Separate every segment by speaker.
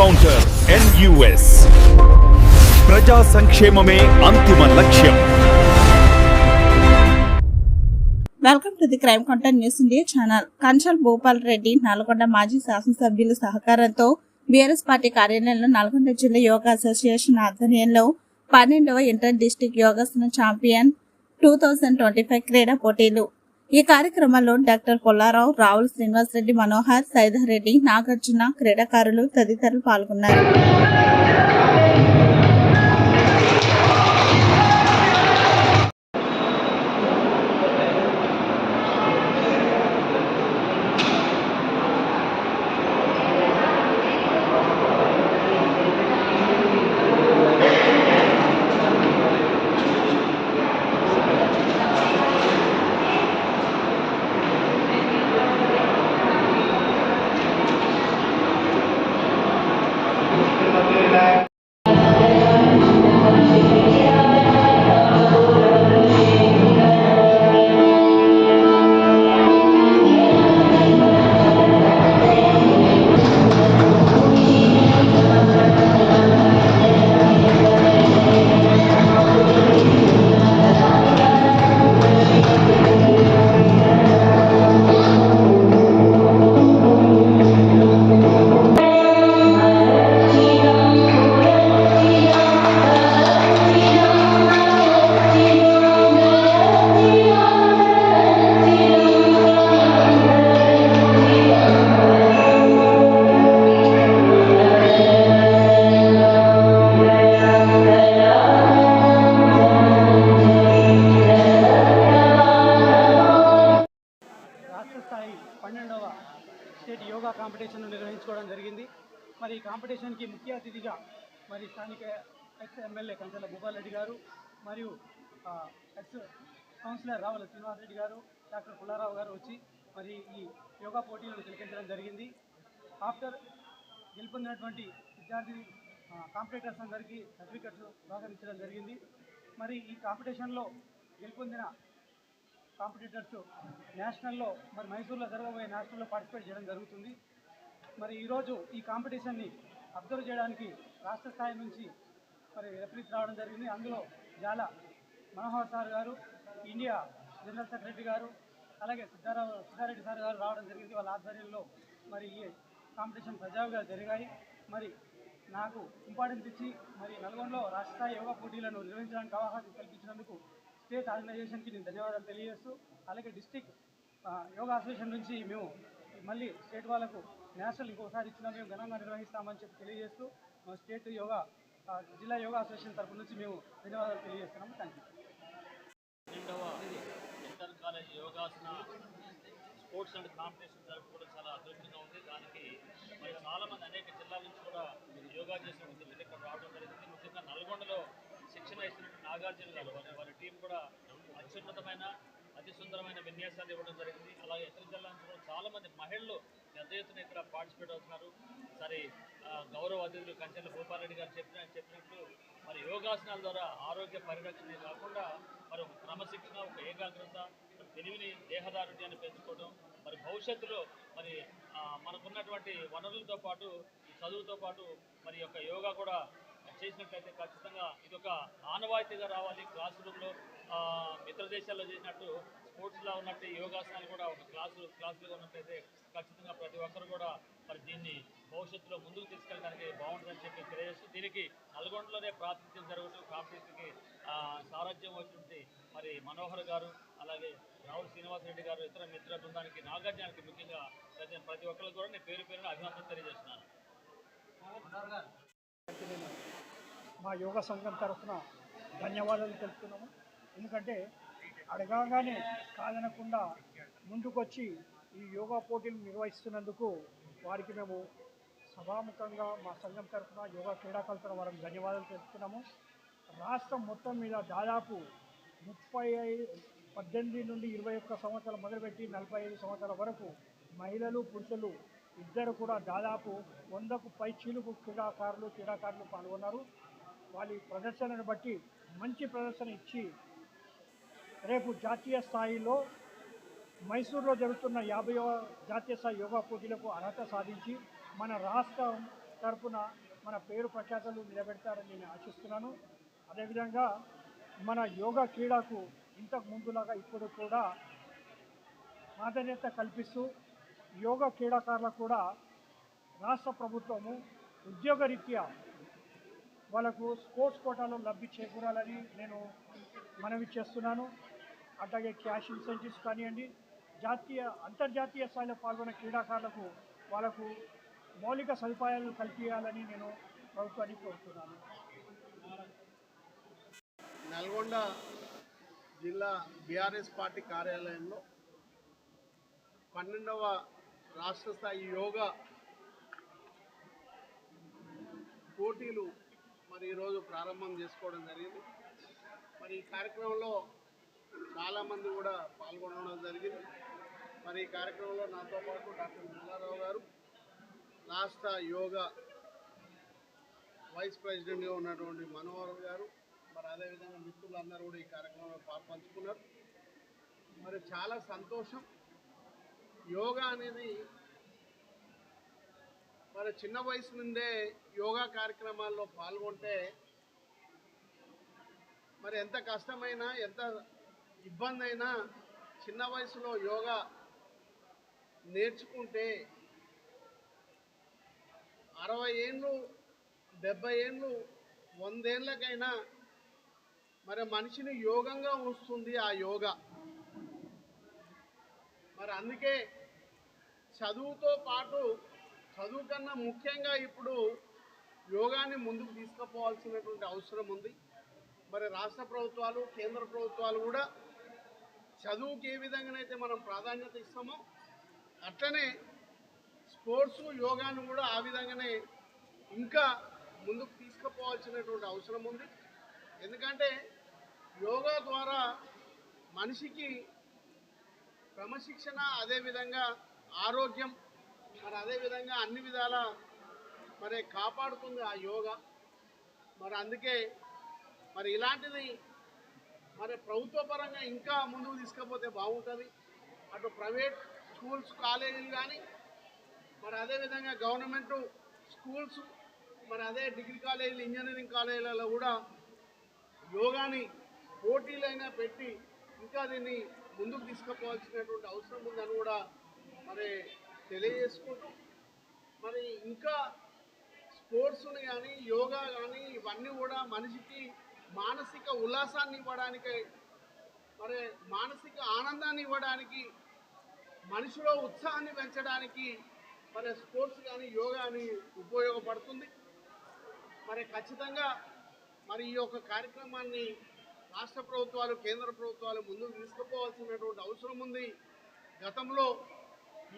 Speaker 1: Encounter NUS ప్రజా సంక్షేమమే అంతిమ లక్ష్యం
Speaker 2: welcome to the crime counter news India channel Kanchal Bhupal Reddy Nalgonda మాజీ శాసనసభ్యుల సహకారంతో బీఆర్ఎస్ పార్టీ కార్యాలయంలో నల్గొండ జిల్లా యోగా అసోసియేషన్ ఆధ్వర్యంలో పన్నెండవ inter district yogasana champion two thousand twenty five క్రీడా పోటీలు ఈ కార్యక్రమంలో డాక్టర్ పొల్లారావు రావుల్ శ్రీనివాస్ రెడ్డి మనోహర్ సైదర్ రెడ్డి నాగార్జున క్రీడాకారులు తదితరులు పాల్గొన్నారు.
Speaker 3: మరి ఈ కాంపిటీషన్కి ముఖ్య అతిథిగా మరి స్థానిక ఎక్స్ ఎమ్మెల్యే కంచెల భూపాలరెడ్డి గారు మరియు ఎక్స్ కౌన్సిలర్ రావుల శ్రీనివాసరెడ్డి గారు డాక్టర్ పుల్లారావు గారు వచ్చి మరి ఈ యోగా పోటీలను తిలకించడం జరిగింది. ఆఫ్టర్ గెలుపొందినటువంటి విద్యార్థి కాంపిటేటర్స్ అందరికీ సర్టిఫికెట్స్ బహుకరించడం జరిగింది. మరి ఈ కాంపిటీషన్లో గెలుపొందిన కాంపిటేటర్స్ నేషనల్లో మరి మైసూర్లో జరగబోయే నేషనల్లో పార్టిసిపేట్ చేయడం జరుగుతుంది. మరి ఈరోజు ఈ కాంపిటీషన్ని అబ్జర్వ్ చేయడానికి రాష్ట్ర స్థాయి నుంచి మరి రెఫరీస్ రావడం జరిగింది. అందులో జాల మనోహర్ సార్ గారు ఇండియా జనరల్ సెక్రటరీ గారు అలాగే సిద్ధారా సిద్ధారెడ్డి సార్ గారు రావడం జరిగింది. వాళ్ళ ఆధ్వర్యంలో మరి ఈ కాంపిటీషన్ సజావుగా జరిగాయి. మరి నాకు ఇంపార్టెన్స్ ఇచ్చి మరి నల్గొండలో రాష్ట్ర స్థాయి యోగా పోటీలను నిర్వహించడానికి అవకాశం కల్పించినందుకు స్టేట్ ఆర్గనైజేషన్కి నేను ధన్యవాదాలు తెలియజేస్తూ అలాగే డిస్టిక్ యోగా అసోసియేషన్ నుంచి మేము మళ్ళీ స్టేట్ వాళ్ళకు నేషనల్ ఇంకోసారి ఇచ్చినా మేము ఘనంగా నిర్వహిస్తామని చెప్పి తెలియజేస్తూ మా స్టేట్ యోగా జిల్లా యోగా అసోసియేషన్ తరఫు నుంచి మేము ధన్యవాదాలు తెలియజేస్తున్నాము. థ్యాంక్ యూ
Speaker 4: రెండవ ఇంటర్ కాలేజ్ యోగాసన స్పోర్ట్స్ అండ్ కాంపిటీషన్ జరుపుకోవడం చాలా అద్భుతంగా ఉంది. దానికి మరి చాలామంది అనేక జిల్లాల నుంచి కూడా యోగా చేసే మిత్రులు ఇక్కడ రావడం జరిగింది. ముఖ్యంగా నల్గొండలో శిక్షణ ఇస్తున్నటువంటి నాగార్జున గారు వారి వారి టీం కూడా అత్యున్నతమైన అతి సుందరమైన విన్యాసాలు ఇవ్వడం జరిగింది. అలాగే ఇతర జిల్లా నుంచి కూడా చాలామంది మహిళలు పెద్ద ఎత్తున ఇక్కడ పార్టిసిపేట్ అవుతున్నారు. సరే గౌరవ అతిథులు కంచెల గోపాలరెడ్డి గారు చెప్పిన చెప్పినట్లు మరి యోగాసనాల ద్వారా ఆరోగ్య పరిరక్షణ కాకుండా మరి ఒక క్రమశిక్షణ ఒక ఏకాగ్రత ఒక తెలివిని దేహదారుణ్యాన్ని పెంచుకోవడం మరి భవిష్యత్తులో మరి మనకున్నటువంటి వనరులతో పాటు ఈ చదువుతో పాటు మరి యొక్క యోగా కూడా చేసినట్లయితే ఖచ్చితంగా ఇది ఒక ఆనవాయితీగా రావాలి. క్లాస్ రూమ్లో ఇతర దేశాల్లో చేసినట్టు స్పోర్ట్స్లో ఉన్నట్టు యోగాసనాలు కూడా ఒక క్లాసు క్లాసులుగా ఉన్నట్లయితే ఖచ్చితంగా ప్రతి ఒక్కరు కూడా మరి దీన్ని భవిష్యత్తులో ముందుకు తీసుకెళ్ళడానికి బాగుంటుందని చెప్పి తెలియజేస్తూ దీనికి నల్గొండలోనే ప్రాతినిధ్యం జరుగుతూ కాంపిటీషన్కి ఆ, సారథ్యం వచ్చినటువంటి మరి మనోహర్ గారు అలాగే రావుల్ శ్రీనివాసరెడ్డి గారు ఇతర మిత్ర బృందానికి నాగార్జునానికి ముఖ్యంగా ప్రతి ప్రతి ఒక్కరికి కూడా నేను పేరు పేరున అభినందన తెలియజేస్తున్నాను.
Speaker 3: మా యోగా సంఘం తరఫున ధన్యవాదాలు తెలుపుతున్నాము. ఎందుకంటే అడగగానే కాదనకుండా ముందుకొచ్చి ఈ యోగా పోటీలు నిర్వహిస్తున్నందుకు వారికి మేము సభాముఖంగా మా సంఘం తరఫున యోగా క్రీడాకారుల వారికి ధన్యవాదాలు తెలుపుతున్నాము. రాష్ట్రం మొత్తం మీద దాదాపు ముప్పై ఐదు పద్దెనిమిది నుండి ఇరవై ఒక్క సంవత్సరాలు మొదలుపెట్టి నలభై ఐదు సంవత్సరాల వరకు మహిళలు పురుషులు ఇద్దరు కూడా దాదాపు వందకు పై చీలుకు క్రీడాకారులు క్రీడాకారులు పాల్గొన్నారు. వాళ్ళ ప్రదర్శనను బట్టి మంచి ప్రదర్శన ఇచ్చి రేపు జాతీయ స్థాయిలో మైసూరులో జరుగుతున్న యాభైవ జాతీయ స్థాయి యోగా పోటీలకు అర్హత సాధించి మన రాష్ట్రం తరపున మన పేరు ప్రఖ్యాతలు నిలబెడతారని నేను ఆశిస్తున్నాను. అదేవిధంగా మన యోగా క్రీడకు ఇంతకు ముందులాగా ఇప్పుడు కూడా ప్రాధాన్యత కల్పిస్తూ యోగా క్రీడాకారులకు కూడా రాష్ట్ర ప్రభుత్వము ఉద్యోగరీత్యా వాళ్ళకు స్పోర్ట్స్ కోటాలో లబ్ధి చేకూరాలని నేను మనవి చేస్తున్నాను. అట్లాగే క్యాష్ ఇన్సెంటివ్స్ కానివ్వండి జాతీయ అంతర్జాతీయ స్థాయిలో పాల్గొన్న క్రీడాకారులకు వాళ్ళకు మౌలిక సదుపాయాలు కల్పించాలని నేను ప్రభుత్వాన్ని కోరుతున్నాను.
Speaker 5: నల్గొండ జిల్లా బీఆర్ఎస్ పార్టీ కార్యాలయంలో పన్నెండవ రాష్ట్ర స్థాయి యోగా పోటీలు మరి ఈరోజు ప్రారంభం చేసుకోవడం జరిగింది. మరి ఈ కార్యక్రమంలో చాలామంది కూడా పాల్గొనడం జరిగింది. మరి ఈ కార్యక్రమంలో నాతో పాటు డాక్టర్ మల్లారావు గారు రాష్ట్ర యోగా వైస్ ప్రెసిడెంట్గా ఉన్నటువంటి మనోహర్ గారు మరి అదేవిధంగా మిత్రులందరూ కూడా ఈ కార్యక్రమంలో పాల్పంచుకున్నారు మరి చాలా సంతోషం. యోగా అనేది మరి చిన్న వయసు నుండే యోగా కార్యక్రమాల్లో పాల్గొంటే మరి ఎంత కష్టమైనా ఎంత ఇబ్బంది అయినా చిన్న వయసులో యోగా నేర్చుకుంటే అరవై ఏళ్ళు డెబ్బై ఏళ్ళు వందేళ్ళకైనా మరి మనిషిని యోగంగా ఉంచుతుంది ఆ యోగా. మరి అందుకే చదువుతో పాటు చదువు కన్నా ముఖ్యంగా ఇప్పుడు యోగాని ముందుకు తీసుకుపోవాల్సినటువంటి అవసరం ఉంది. మరి రాష్ట్ర ప్రభుత్వాలు కేంద్ర ప్రభుత్వాలు కూడా చదువుకి ఏ విధంగానైతే మనం ప్రాధాన్యత ఇస్తామో అట్లనే స్పోర్ట్స్ యోగాను కూడా ఆ విధంగానే ఇంకా ముందుకు తీసుకుపోవాల్సినటువంటి అవసరం ఉంది. ఎందుకంటే యోగా ద్వారా మనిషికి క్రమశిక్షణ అదేవిధంగా ఆరోగ్యం మరి అదేవిధంగా అన్ని విధాల మరి కాపాడుతుంది ఆ యోగా. మరి అందుకే మరి ఇలాంటిది మరి ప్రభుత్వ పరంగా ఇంకా ముందుకు తీసుకపోతే బాగుంటుంది. అటు ప్రైవేట్ స్కూల్స్ కాలేజీలు కానీ మరి అదేవిధంగా గవర్నమెంట్ స్కూల్స్ మరి అదే డిగ్రీ కాలేజీలు ఇంజనీరింగ్ కాలేజీలలో కూడా యోగాని పోటీలైనా పెట్టి ఇంకా దీన్ని ముందుకు తీసుకుపోవాల్సినటువంటి అవసరం ఉందని కూడా మరి తెలియజేసుకుంటూ మరి ఇంకా స్పోర్ట్స్ని కానీ యోగా కానీ ఇవన్నీ కూడా మనిషికి మానసిక ఉల్లాసాన్ని ఇవ్వడానికి మరి మానసిక ఆనందాన్ని ఇవ్వడానికి మనిషిలో ఉత్సాహాన్ని పెంచడానికి మరి స్పోర్ట్స్ కానీ యోగా అని ఉపయోగపడుతుంది. మరి ఖచ్చితంగా మరి ఈ యొక్క కార్యక్రమాన్ని రాష్ట్ర ప్రభుత్వాలు కేంద్ర ప్రభుత్వాలు ముందుకు తీసుకుపోవాల్సినటువంటి అవసరం ఉంది. గతంలో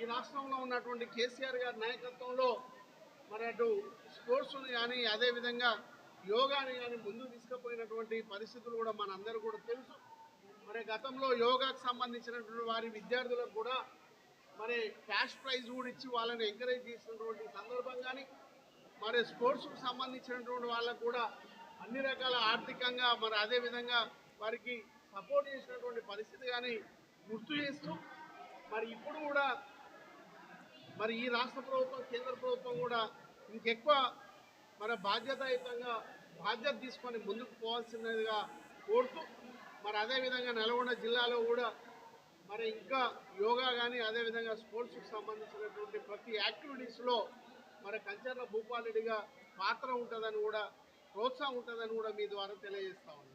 Speaker 5: ఈ రాష్ట్రంలో ఉన్నటువంటి కేసీఆర్ గారి నాయకత్వంలో మరి అటు స్పోర్ట్స్ని కానీ అదేవిధంగా యోగాని కానీ ముందుకు తీసుకుపోయినటువంటి పరిస్థితులు కూడా మనందరూ కూడా తెలుసు. మరి గతంలో యోగాకు సంబంధించినటువంటి వారి విద్యార్థులకు కూడా మరి క్యాష్ ప్రైజ్ కూడా ఇచ్చి వాళ్ళని ఎంకరేజ్ చేసినటువంటి సందర్భం కానీ మరి స్పోర్ట్స్కు సంబంధించినటువంటి వాళ్ళకు కూడా అన్ని రకాల ఆర్థికంగా మరి అదేవిధంగా వారికి సపోర్ట్ చేసినటువంటి పరిస్థితి కానీ గుర్తు చేస్తూ మరి ఇప్పుడు కూడా మరి ఈ రాష్ట్ర ప్రభుత్వం కేంద్ర ప్రభుత్వం కూడా ఇంకెక్కువ మరి బాధ్యతాయుతంగా బాధ్యత తీసుకొని ముందుకు పోవాల్సినదిగా కోరుతూ మరి అదేవిధంగా నల్గొండ జిల్లాలో కూడా మరి ఇంకా యోగా కానీ అదేవిధంగా స్పోర్ట్స్కి సంబంధించినటువంటి ప్రతి యాక్టివిటీస్లో మరి కంచర్ల భూపాలరెడ్డిగా పాత్ర ఉంటుందని కూడా ప్రోత్సాహం ఉంటుందని కూడా మీ ద్వారా తెలియజేస్తా ఉన్నాను